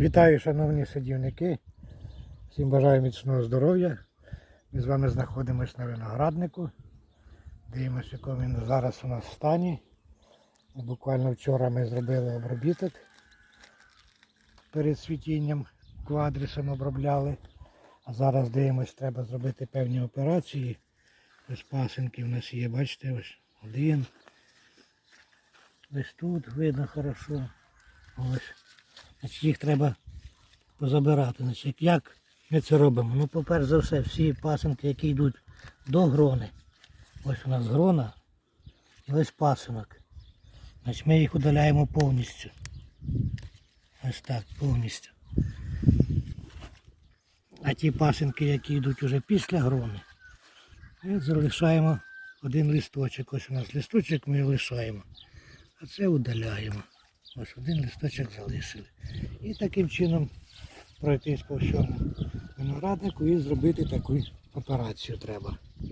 Вітаю, шановні садівники. Всім бажаю міцного здоров'я. Ми з вами знаходимося на винограднику. Дивимося, в він зараз у нас в стані. Буквально вчора ми зробили обробіток перед світінням, квадрисом обробляли. А зараз дивимося, треба зробити певні операції. Ось пасинки в нас є, бачите, ось один. Ось тут видно хорошо. Ось. Значить, їх треба позабирати. Значить, як ми це робимо? Ну, по-перше за все, всі пасинки, які йдуть до грони. Ось у нас грона і ось пасинок. Значить, ми їх удаляємо повністю. Ось так, повністю. А ті пасинки, які йдуть уже після грони, ми залишаємо один листочок. Ось у нас листочок ми лишаємо. А це удаляємо. Ось один листочок залишили. І таким чином пройтись по всьому винограднику і зробити таку операцію треба.